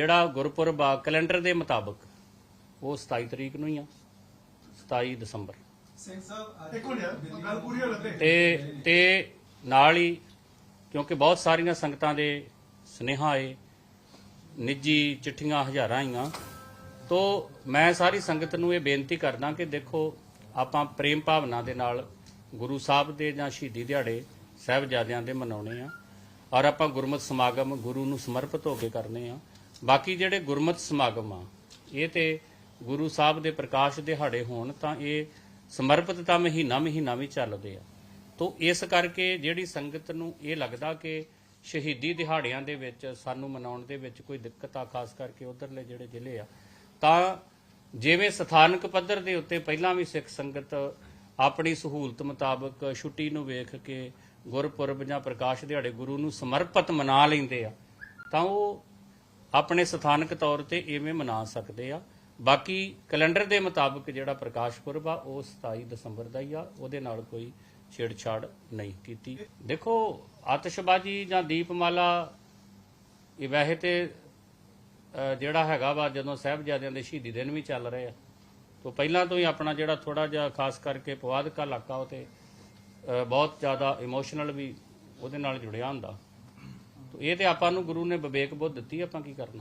ਜਿਹੜਾ ਗੁਰਪੁਰਬ ਆ ਕੈਲੰਡਰ ਦੇ ਮੁਤਾਬਕ ਉਹ 27 ਤਰੀਕ ਨੂੰ ਹੀ ਆ 27 ਦਸੰਬਰ। ਸਿੰਘ ਸਾਹਿਬ ਇੱਕ ਮਿੰਟ ਯਾਰ ਗੱਲ ਪੂਰੀ ਹੋ ਲੱਗੇ ਤੇ ਤੇ ਨਾਲ ਹੀ ਕਿਉਂਕਿ ਬਹੁਤ ਸਾਰੀਆਂ ਸੰਗਤਾਂ ਦੇ ਸੁਨੇਹਾ ਆਏ ਨਿੱਜੀ ਚਿੱਠੀਆਂ ਹਜ਼ਾਰਾਂ ਆਈਆਂ ਤੋਂ ਮੈਂ ਸਾਰੀ ਸੰਗਤ ਨੂੰ ਇਹ ਬੇਨਤੀ ਕਰਦਾ ਕਿ ਦੇਖੋ ਆਪਾਂ ਪ੍ਰੇਮ ਭਾਵਨਾ ਦੇ ਨਾਲ ਗੁਰੂ ਸਾਹਿਬ ਦੇ ਜਾਂ ਸ਼ਹੀਦੀ ਦਿਹਾੜੇ ਸਾਹਿਬਜ਼ਾਦਿਆਂ ਦੇ ਮਨਾਉਣੇ ਆ ਔਰ ਆਪਾਂ ਗੁਰਮਤਿ ਸਮਾਗਮ ਗੁਰੂ ਨੂੰ ਸਮਰਪਿਤ ਹੋ ਕੇ ਕਰਨੇ ਆ। ਬਾਕੀ ਜਿਹੜੇ ਗੁਰਮਤਿ ਸਮਾਗਮ ਆ, ਇਹ ਤੇ ਗੁਰੂ ਸਾਹਿਬ ਦੇ ਪ੍ਰਕਾਸ਼ ਦਿਹਾੜੇ ਹੋਣ ਤਾਂ ਇਹ ਸਮਰਪਿਤ ਤਾਂ ਮਹੀਨਾ ਮਹੀਨਾ ਵੀ ਚੱਲਦੇ ਆ। ਤੋ ਇਸ ਕਰਕੇ ਜਿਹੜੀ ਸੰਗਤ ਨੂੰ ਇਹ ਲੱਗਦਾ ਕਿ ਸ਼ਹੀਦੀ ਦਿਹਾੜਿਆਂ ਦੇ ਵਿੱਚ, ਸਾਨੂੰ ਮਨਾਉਣ ਦੇ ਵਿੱਚ ਕੋਈ ਦਿੱਕਤ ਆ, ਖਾਸ ਕਰਕੇ ਉਧਰਲੇ ਜਿਹੜੇ ਜ਼ਿਲ੍ਹੇ ਆ, ਤਾਂ ਜਿਵੇਂ ਸਥਾਨਕ ਪੱਧਰ ਦੇ ਉੱਤੇ ਪਹਿਲਾਂ ਵੀ ਸਿੱਖ ਸੰਗਤ ਆਪਣੀ ਸਹੂਲਤ ਮੁਤਾਬਕ ਛੁੱਟੀ ਨੂੰ ਵੇਖ ਕੇ ਗੁਰਪੁਰਬ ਜਾਂ ਪ੍ਰਕਾਸ਼ ਦਿਹਾੜੇ ਗੁਰੂ ਨੂੰ ਸਮਰਪਿਤ ਮਨਾ ਲੈਂਦੇ ਆ, ਤਾਂ ਉਹ ਆਪਣੇ ਸਥਾਨਕ ਤੌਰ ਤੇ ਇਵੇਂ ਮਨਾ ਸਕਦੇ ਆ। ਬਾਕੀ ਕੈਲੰਡਰ ਦੇ ਮੁਤਾਬਕ ਜਿਹੜਾ ਪ੍ਰਕਾਸ਼ ਪੁਰਬ ਆ, ਉਹ 27 ਦਸੰਬਰ ਦਾ ਹੀ ਆ। ਉਹਦੇ ਨਾਲ ਕੋਈ ਛੇੜਛਾੜ ਨਹੀਂ ਕੀਤੀ। ਦੇਖੋ, ਆਤਿਸ਼ਬਾਜ਼ੀ ਜਾਂ ਦੀਪਮਾਲਾ, ਇਹ ਵੈਸੇ ਤੇ ਜਿਹੜਾ ਹੈਗਾ ਵਾ, ਜਦੋਂ ਸਾਹਿਬਜ਼ਾਦਿਆਂ ਦੇ ਸ਼ਹੀਦੀ ਦਿਨ ਵੀ ਚੱਲ ਰਹੇ ਆ, ਤੋਂ ਪਹਿਲਾਂ ਤੋਂ ਹੀ ਆਪਣਾ ਜਿਹੜਾ ਥੋੜਾ ਜਿਹਾ ਖਾਸ ਕਰਕੇ ਪਵਾਦਕਾ ਇਲਾਕਾ ਉਹ ਤੇ ਬਹੁਤ ਜ਼ਿਆਦਾ ਇਮੋਸ਼ਨਲ ਵੀ ਉਹਦੇ ਨਾਲ ਜੁੜਿਆ ਹੁੰਦਾ। ਇਹ ਤੇ ਆਪਾਂ ਨੂੰ ਗੁਰੂ ਨੇ ਵਿਵੇਕ ਬੁੱਧ ਦਿੱਤੀ ਆਪਾਂ ਕੀ ਕਰਨਾ?